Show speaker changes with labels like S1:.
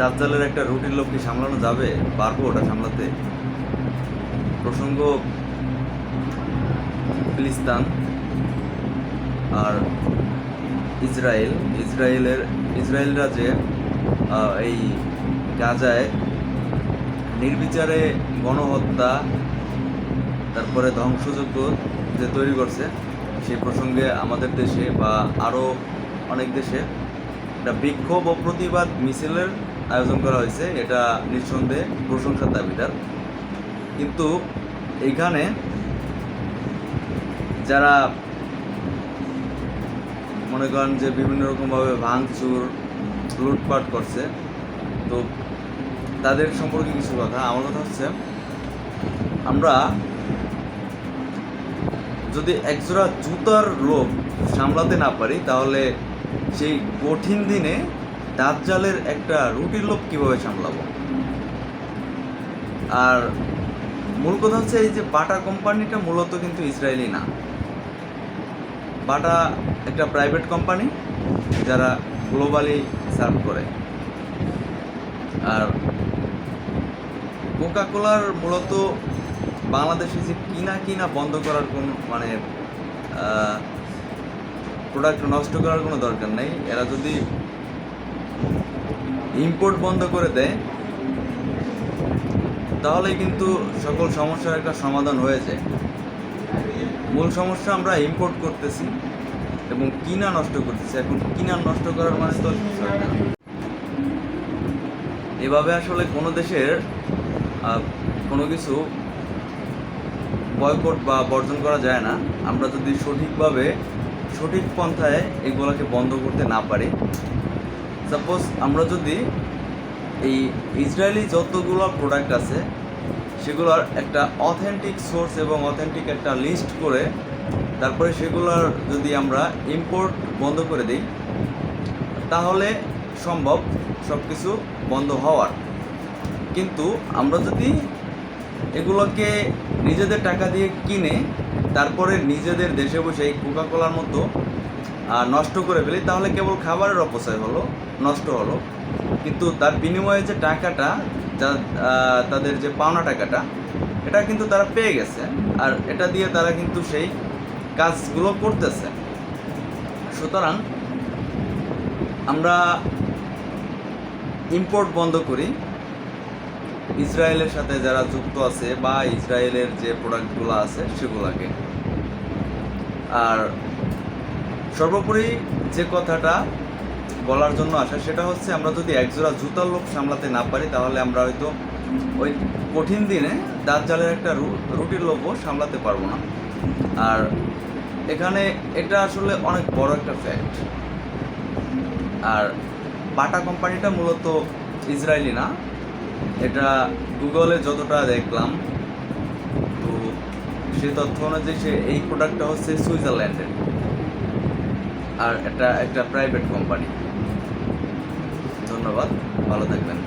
S1: দাজ্জালের একটা রুটিন লোক কি সামলানো যাবে? পারব ওটা সামলাতে? প্রসঙ্গ, ফিলিস্তান আর ইসরায়েল। ইসরায়েলের ইসরায়েলরা যে এই গাজায় নির্বিচারে গণহত্যা, তারপরে ধ্বংসযজ্ঞ যে তৈরি করছে সেই প্রসঙ্গে আমাদের দেশে বা আরও অনেক দেশে একটা বিক্ষোভ ও প্রতিবাদ মিছিলের আয়োজন করা হয়েছে, এটা নিঃসন্দেহে প্রশংসার দাবিদার। কিন্তু এখানে যারা মনে করেন যে বিভিন্ন রকমভাবে ভাঙচুর, লুটপাট করছে, তো তাদের সম্পর্কে কিছু কথা। আমার কথা হচ্ছে, আমরা যদি একজোড়া জুতার লোক সামলাতে না পারি, তাহলে সেই কঠিন দিনে দাঁতজালের একটা রুটির লোক কীভাবে সামলাবো? আর মূল কথা হচ্ছে এই যে বাটা কোম্পানিটা মূলত কিন্তু ইসরায়েলি না। বাটা একটা প্রাইভেট কোম্পানি যারা গ্লোবালি সার্ভ করে। আর কোকা কোলার মূলত বাংলাদেশে যে কিনা কিনা বন্ধ করার কোনো মানে প্রোডাক্ট নষ্ট করার কোনো দরকার নেই। এরা যদি ইম্পোর্ট বন্ধ করে দেয় তাহলে কিন্তু সকল সমস্যার একটা সমাধান হয়ে যায়। মূল সমস্যা আমরা ইম্পোর্ট করতেছি এবং কিনা নষ্ট করতেছি। এখন কিনা নষ্ট করার মানে তো এভাবে আসলে কোনো দেশের কোনো কিছু বয়কট বা বর্জন করা যায় না। আমরা যদি সঠিকভাবে সঠিক পন্থায় এগুলোকে বন্ধ করতে না পারি সাপোজ আমরা যদি এই ইসরায়েলি যতগুলো প্রোডাক্ট আছে, সেগুলোর একটা অথেন্টিক সোর্স এবং অথেন্টিক একটা লিস্ট করে তারপরে সেগুলোর যদি আমরা ইম্পোর্ট বন্ধ করে দিই, তাহলে সম্ভব সব কিছু বন্ধ হওয়ার। কিন্তু আমরা যদি এগুলোকে নিজেদের টাকা দিয়ে কিনে, তারপরে নিজেদের দেশে বসে এই কোকা কোলার মতো নষ্ট করে ফেলি, তাহলে কেবল খাবারের অপচয় হলো, নষ্ট হলো। কিন্তু তার বিনিময়ে যে টাকাটা, যা তাদের যে পাওনা টাকাটা, এটা কিন্তু তারা পেয়ে গেছে। আর এটা দিয়ে তারা কিন্তু সেই কাজগুলো করতেছে। সুতরাং আমরা ইম্পোর্ট বন্ধ করি। ইসরায়েলের সাথে যারা যুক্ত আছে বা ইসরায়েলের যে প্রোডাক্টগুলো আছে, সেগুলোকে। আর সর্বোপরি যে কথাটা বলার জন্য আসা সেটা হচ্ছে আমরা যদি একজোড়া জুতার লোক সামলাতে না পারি, তাহলে আমরা হয়তো ওই কঠিন দিনে দাঁত জালের একটা রুটির লোকও সামলাতে পারব না। আর এখানে এটা আসলে অনেক বড় একটা ফ্যাক্ট আর বাটা কোম্পানিটা মূলত ইসরায়েলি না, এটা গুগলে যতটা দেখলাম, তো সে তথ্য অনুযায়ী সে এই প্রোডাক্টটা হচ্ছে সুইজারল্যান্ডের। আর এটা একটা প্রাইভেট কোম্পানি ধন্যবাদ ভালো থাকবেন।